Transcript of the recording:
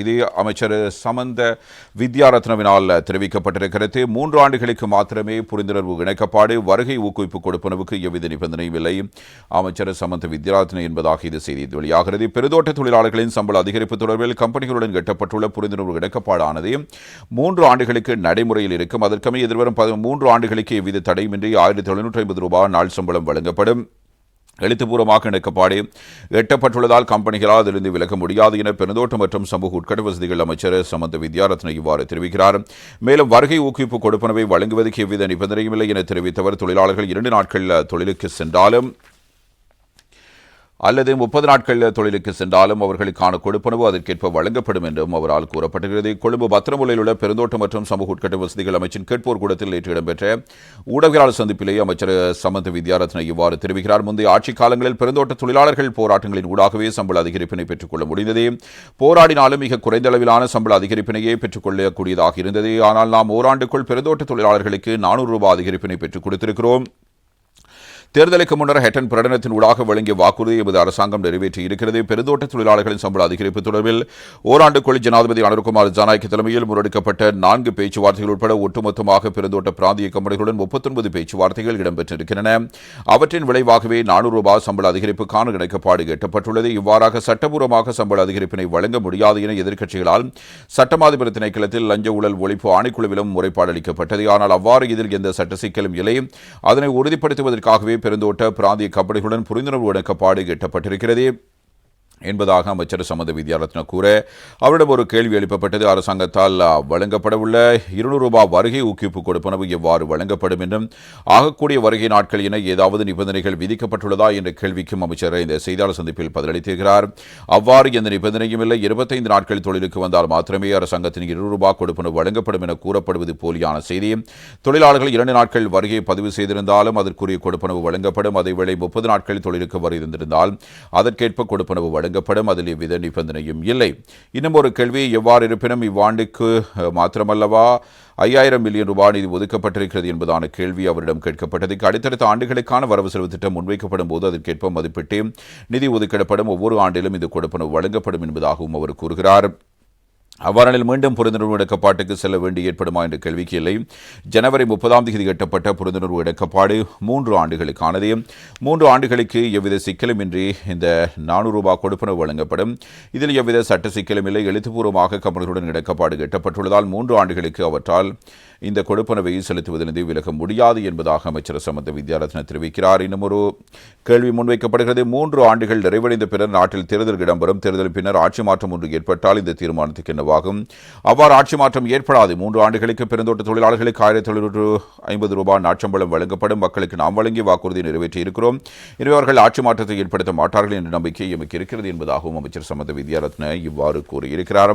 இது அமைச்சர் சமந்த வித்யாரத்னவினால் தெரிவிக்கப்பட்டிருக்கிறது. மூன்று ஆண்டுகளுக்கு மாத்திரமே புரிந்துணர்வு இணைக்கப்பாடு வருகை ஊக்குவிப்பு கொடுப்பனவுக்கு எவ்வித நிபந்தனையும் இல்லை. அமைச்சர் சமந்த வித்யாரத்ன என்பதாக இது செய்தி வெளியாகிறது. பெருதோட்ட தொழிலாளர்களின் சம்பள அதிகரிப்பு தொடர்பில் கம்பெனிகளுடன் எட்டப்பட்டுள்ள புரிந்துணர்வு இணைக்கப்பாடானது மூன்று ஆண்டுகளுக்கு நடைமுறையில் இருக்கும். அதற்கமே எதிர்வரும் மூன்று ஆண்டுகளுக்கு எவ்வித தடையுமின்றி ஆயிரத்தி தொள்ளாயிரத்தி ஐம்பது ரூபாய் நாள் சம்பளம் வழங்கப்படும். எழுத்துப்பூர்வமாக இணைக்கப்பாடு எட்டப்பட்டுள்ளதால் கம்பெனிகளால் அதிலிருந்து விலக முடியாது என பெருந்தோட்டம் மற்றும் சமூக உட்கட்ட வசதிகள் அமைச்சர் சமந்த வித்யாரத்ன இவ்வாறு தெரிவிக்கிறார். மேலும் வருகை ஊக்குவிப்பு கொடுப்பனவை வழங்குவதற்கு எவ்வித நிபந்தனையும் இல்லை என தெரிவித்தவர். தொழிலாளர்கள் இரண்டு நாட்கள் தொழிலுக்கு சென்றாலும் அல்லது முப்பது நாட்கள் தொழிலுக்கு சென்றாலும் அவர்களுக்கான கொடுப்பனவு அதற்கேற்ப வழங்கப்படும் என்றும் அவரால் கூறப்பட்டுகிறது கொழும்பு பத்திரமுலையில் உள்ள பெருந்தோட்டம் மற்றும் சமூக உட்கட்ட வசதிகள் அமைச்சின் கேட்போர் கூடத்தில் நேற்று இடம்பெற்ற ஊடகவியலாளர் சந்திப்பிலேயே அமைச்சர் சமந்த வித்யாரத்ன இவ்வாறு தெரிவிக்கிறார். முந்தைய ஆட்சி காலங்களில் பெருந்தோட்ட தொழிலாளர்கள் போராட்டங்களின் ஊடாகவே சம்பள அதிகரிப்பினை பெற்றுக்கொள்ள முடிந்தது. போராடினாலும் மிக குறைந்த அளவிலான சம்பள அதிகரிப்பினையே பெற்றுக்கொள்ளக்கூடியதாக இருந்தது. ஆனால் நாம் ஓராண்டுக்குள் பெருந்தோட்ட தொழிலாளர்களுக்கு நானூறு ரூபாய் அதிகரிப்பினை பெற்றுக் கொடுத்திருக்கிறோம். தேர்தலுக்கு முன்னர் ஹெட்டன் பிரகடனத்தின் ஊடாக வழங்கிய வாக்குறுதி எமது அரசாங்கம் நிறைவேற்றி இருக்கிறது பெருந்தோட்ட தொழிலாளர்களின் சம்பள அதிகரிப்பு தொடர்பில் ஓராண்டுக்குள் ஜனாதிபதி அனுர்குமார் ஜனநாயக தலைமையில் முன்னெடுக்கப்பட்ட நான்கு பேச்சுவார்த்தைகள் உட்பட ஒட்டுமொத்தமாக பெருந்தோட்ட பிராந்திய கம்பெனிகளுடன் முப்பத்தொன்பது பேச்சுவார்த்தைகள் இடம்பெற்றிருக்கின்றன. அவற்றின் விளைவாகவே நானூறு ரூபாய் சம்பள அதிகரிப்புக்கான இணைக்கப்பாடு எட்டப்பட்டுள்ளது. இவ்வாறாக சட்டபூர்வமாக சம்பள அதிகரிப்பினை வழங்க முடியாது என எதிர்க்கட்சிகளால் சட்டமாதிபர் திணைக்களத்தில் லஞ்ச ஊழல் ஒழிப்பு ஆணைக்குழுவிலும் முறைப்பாடு அளிக்கப்பட்டது ஆனால் அவ்வாறு இதில் எந்த சட்ட சிக்கலும் இல்லை. அதனை உறுதிப்படுத்துவதற்காகவே பெருந்தோட்ட பிராந்திய கபடிகளுடன் புரிந்துணர்வு இணக்கப்பாடு எட்டப்பட்டிருக்கிறது என்பதாக அமைச்சர் சமந்த வித்யாரத்ன கூற அவரிடம் ஒரு கேள்வி எழுப்பப்பட்டது. அரசாங்கத்தால் வழங்கப்படவுள்ள இருநூறு ரூபாய் வருகை ஊக்குவிப்பு கொடுப்பனவு எவ்வாறு வழங்கப்படும் என்றும் ஆகக்கூடிய வருகை நாட்கள் என ஏதாவது நிபந்தனைகள் விதிக்கப்பட்டுள்ளதா என்ற கேள்விக்கும் அமைச்சர் இந்த செய்தியாளர் சந்திப்பில் பதிலளித்திருக்கிறார். அவ்வாறு எந்த நிபந்தனையும் இல்லை. இருபத்தைந்து நாட்கள் தொழிலுக்கு வந்தால் மாத்திரமே அரசாங்கத்தின் இருநூறு ரூபாய் கொடுப்பனவு வழங்கப்படும் என கூறப்படுவது போலியான செய்தி. தொழிலாளர்கள் இரண்டு நாட்கள் வருகையை பதிவு செய்திருந்தாலும் அதற்குரிய கொடுப்பனவு வழங்கப்படும். அதேவேளை முப்பது நாட்கள் தொழிலுக்கு வருந்திருந்தால் அதற்கேற்ப கொடுப்பனவு வழங்க வழங்கப்படும். அதில் எவ்வித நிபந்தனையும் இல்லை. இன்னும் ஒரு கேள்வி எவ்வாறு இருப்பினும் இவ்வாண்டுக்கு மாத்திரமல்லவா ஐயாயிரம் மில்லியன் ரூபாய் நிதி ஒதுக்கப்பட்டிருக்கிறது என்பதான கேள்வி அவரிடம் கேட்கப்பட்டதுக்கு அடுத்தடுத்த ஆண்டுகளுக்கான வரவு செலவு திட்டம் முன்வைக்கப்படும் போது அதற்கேற்ப மதிப்பிட்டு நிதி ஒதுக்கிடப்படும். ஒவ்வொரு ஆண்டிலும் இது கொடுப்பனவு வழங்கப்படும் என்பதாகவும் அவர் கூறுகிறார். அவ்வாறானில் மீண்டும் புரிந்துணர்வு இடக்கப்பாட்டுக்கு செல்ல வேண்டி ஏற்படுமா என்ற கேள்விக்கு இல்லை. ஜனவரி முப்பதாம் தேதி கட்டப்பட்ட புரிந்துணர்வு இடக்கப்பாடு மூன்று ஆண்டுகளுக்கானது. மூன்று ஆண்டுகளுக்கு எவ்வித சிக்கலுமின்றி இந்த நானூறு ரூபாய் கொடுப்பனவு வழங்கப்படும். இதில் எவ்வித சட்ட சிக்கலும் இல்லை. எழுத்துப்பூர்வமாக கம்பெனிகளுடன் இடக்கப்பாடு கட்டப்பட்டுள்ளதால் மூன்று ஆண்டுகளுக்கு அவற்றால் இந்த கொடுப்பனவை செலுத்துவதிலிருந்து விலக முடியாது என்பதாக அமைச்சர் சமந்த வித்யாரத்ன தெரிவிக்கிறார். இன்னும் ஒரு கேள்வி முன்வைக்கப்படுகிறது. மூன்று ஆண்டுகள் நிறைவடைந்த பின்னர் நாட்டில் தேர்தல் இடம்பெறும். தேர்தலின் பின்னர் ஆட்சி மாற்றம் ஒன்று ஏற்பட்டால் இந்த தீர்மானத்துக்கு என்ன என்னவாகும் அவ்வாறு ஆட்சி மாற்றம் ஏற்படாது. மூன்று ஆண்டுகளுக்கு பெருந்தோட்ட தொழிலாளர்களுக்கு ஆயிரத்தி தொள்ளாயிரத்து ஐம்பது ரூபாய் நாட்சம்பளம் வழங்கப்படும். மக்களுக்கு நாம் வழங்கிய வாக்குறுதி நிறைவேற்றி இருக்கிறோம். எனவே அவர்கள் ஆட்சி மாற்றத்தை ஏற்படுத்த மாட்டார்கள் என்ற நம்பிக்கை எமக்கு இருக்கிறது என்பதாகவும் அமைச்சர் சமந்த வித்யாரத்ன இவ்வாறு கூறியிருக்கிறார்.